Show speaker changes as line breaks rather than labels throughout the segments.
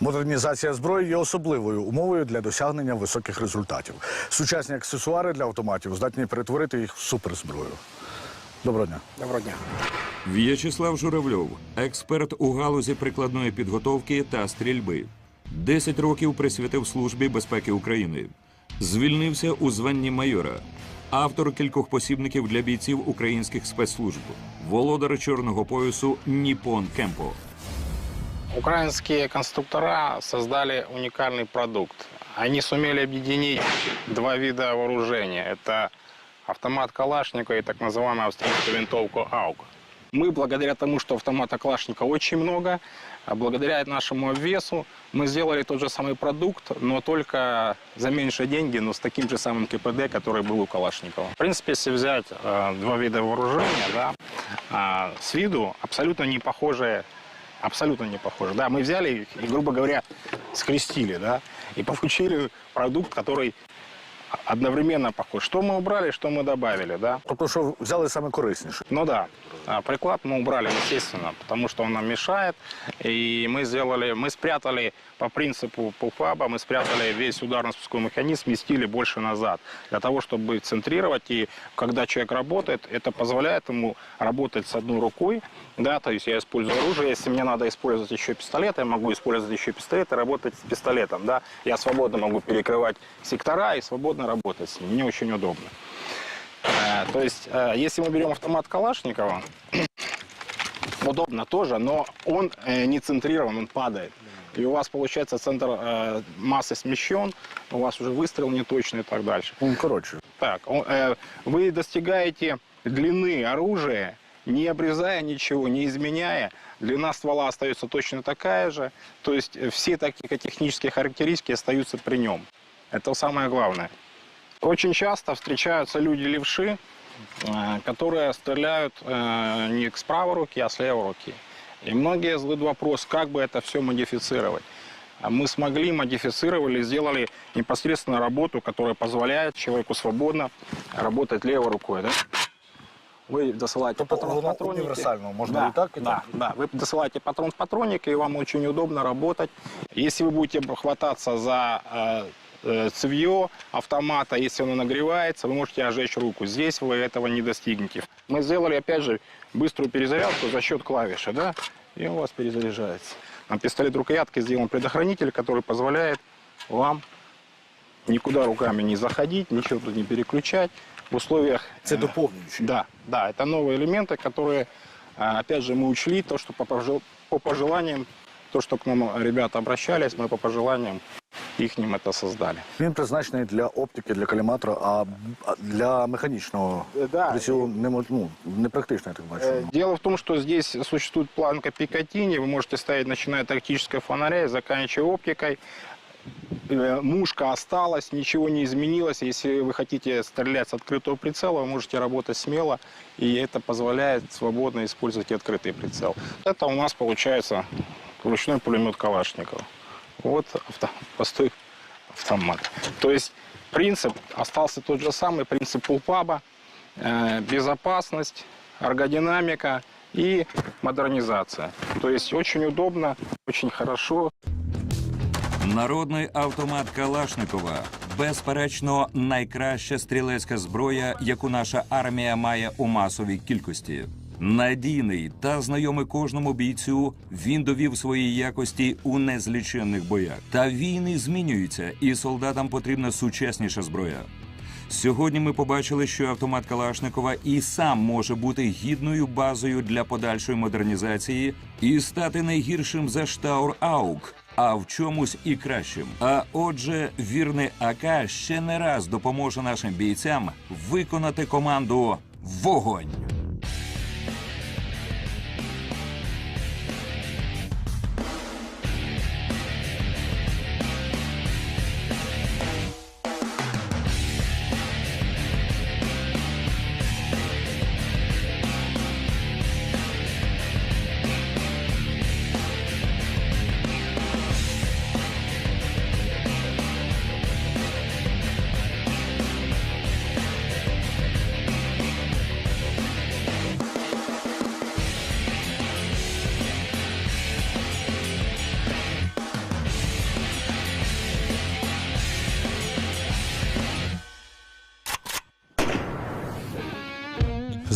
Модернізація зброї є особливою умовою для досягнення високих результатів. Сучасні аксесуари для автоматів здатні перетворити їх в суперзброю. Доброго дня.
Доброго дня.
В'ячеслав Журавльов, експерт у галузі прикладної підготовки та стрільби. Десять років присвятив службі безпеки України. Звільнився у званні майора. Автор кількох посібників для бійців українських спецслужб. Володар чорного поясу Ніпон Кемпо.
Украинские конструктора создали уникальный продукт. Они сумели объединить два вида вооружения. Это автомат Калашникова и так называемую австрийскую винтовку АУК. Мы, благодаря тому, что автомата Калашникова очень много, а благодаря нашему весу, мы сделали тот же самый продукт, но только за меньшие деньги, но с таким же самым КПД, который был у Калашникова. В принципе, если взять э, два вида вооружения, да, а, с виду абсолютно не похожие Абсолютно не похоже. Да, мы взяли их и, грубо говоря, скрестили, да, и получили продукт, который одновременно похож. Что мы убрали, что мы добавили, да.
Тобто, що взяли саме корисніше.
Ну да, а, приклад мы убрали, естественно, потому что он нам мешает. И мы сделали, мы спрятали по принципу пулфаба, мы спрятали весь ударно-спусковой механизм, сместили больше назад. Для того, чтобы центрировать. И когда человек работает, это позволяет ему работать с одной рукой. Да, то есть я использую оружие. Если мне надо использовать еще пистолет, я могу использовать еще пистолет и работать с пистолетом. Да. Я свободно могу перекрывать сектора и свободно работать с ним. Мне очень удобно. Э, То есть, э, если мы берем автомат Калашникова, удобно тоже, но он э, не центрирован, он падает. И у вас, получается, центр э, массы смещен, у вас уже выстрел неточный и так дальше.
Ну, коротше.
Так, он, э, вы достигаете длины оружия, не обрезая ничего, не изменяя. Длина ствола остается точно такая же. То есть все тактико-технические характеристики остаются при нем. Это самое главное. Очень часто встречаются люди-левши, э, которые стреляют э, не с правой руки, а с левой руки. И многие задают вопрос, как бы это все модифицировать. А Мы смогли, модифицировали, сделали непосредственно работу, которая позволяет человеку свободно работать левой рукой. Да? Вы досылаете
Тобто
патрон в
воно
патроннике.
універсально, можна
Да,
і так, і
да,
так.
да. Вы досылаете патрон в патронник, и вам очень удобно работать. Если вы будете хвататься за э, э, цевье автомата, если оно нагревается, вы можете ожечь руку. Здесь вы этого не достигнете. Мы сделали, опять же, быструю перезарядку за счет клавиши, да, и у вас перезаряжается. На пистолет рукоятки сделан предохранитель, который позволяет вам никуда руками не заходить, ничего тут не переключать. В условиях
Це
э,
доповнюючи.
да, да, это новые элементы, которые, а, опять же, мы учли, то, что по, пожел- по пожеланиям, то, что к нам ребята обращались, мы по пожеланиям их это создали.
Він призначений для оптики, для каліматора, а а для механічного
Е, да.
прицілу не мож- ну, непрактично, я так бачу.
Э, Дело в том, что здесь существует планка Пикатини, вы можете ставить, начиная от тактического фонаря и заканчивая оптикой. Э, Мушка осталась, ничего не изменилось. Если вы хотите стрелять с открытого прицела, вы можете работать смело, и это позволяет свободно использовать и открытый прицел. Это у нас получается ручной пулемет Калашникова. Вот авто, простой автомат. То есть принцип остался тот же самый, принцип пулпаба, э, безопасность, эргодинамика и модернизация. То есть очень удобно, очень хорошо.
Народний автомат Калашникова безперечно найкраща стрілецька зброя, яку наша армія має у масовій кількості. Надійний та знайомий кожному бійцю, він довів свої якості у незліченних боях. Та війни змінюються, і солдатам потрібна сучасніша зброя. Сьогодні ми побачили, що автомат Калашникова і сам може бути гідною базою для подальшої модернізації і стати не гіршим за штаур Аук, а в чомусь і кращим. А отже, вірний АК ще не раз допоможе нашим бійцям виконати команду Вогонь.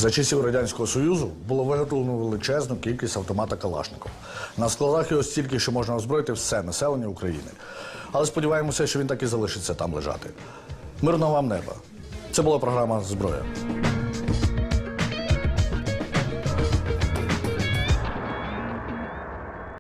За часів Радянського Союзу було виготовлено величезну кількість автомата Калашникова. На складах його стільки, що можна озброїти все населення України. Але сподіваємося, що він так і залишиться там лежати. Мирного вам неба. Це була програма Зброя.